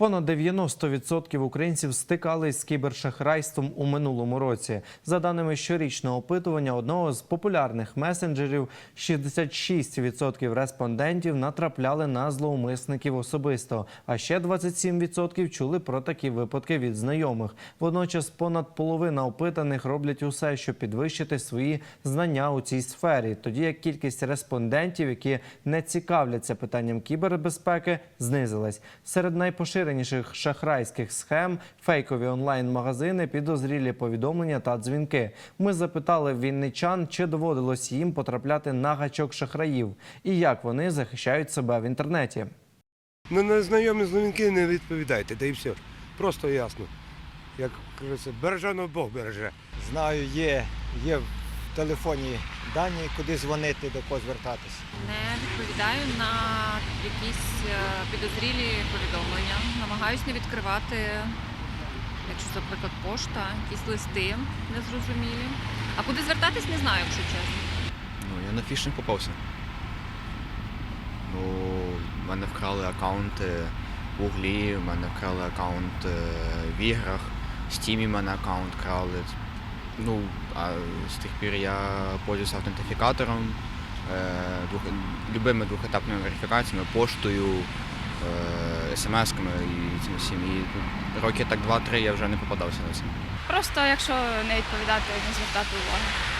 Понад 90% українців стикались з кібершахрайством у минулому році. За даними щорічного опитування одного з популярних месенджерів, 66% респондентів натрапляли на зловмисників особисто, а ще 27% чули про такі випадки від знайомих. Водночас понад половина опитаних роблять усе, щоб підвищити свої знання у цій сфері, тоді як кількість респондентів, які не цікавляться питанням кібербезпеки, знизилась. Серед найпоширеніших шахрайських схем фейкові онлайн-магазини, підозрілі повідомлення та дзвінки. Ми запитали вінничан, чи доводилось їм потрапляти на гачок шахраїв і як вони захищають себе в інтернеті. На незнайомі дзвінки не відповідайте, та й все. Просто ясно. Як кажеться, бережено Бог береже. Знаю, є, є в телефоні дані, куди дзвонити, до кого звертатися. Не відповідаю на якісь е, підозрілі повідомлення. Намагаюсь не відкривати, якщо, наприклад, пошта, якісь листи незрозумілі. А куди звертатись, не знаю, якщо чесно. Ну, я на фішинг попався. Ну, в мене вкрали аккаунти в Углі, в мене вкрали аккаунт е, в іграх, в Стімі мене аккаунт крали. Ну, а з тих пір я пользуюсь автентифікатором, е, двох, любими двохетапними верифікаціями, поштою, е, смс-ками і цим всім. І роки так 2-3 я вже не попадався на це. Просто якщо не відповідати, не звертати уваги.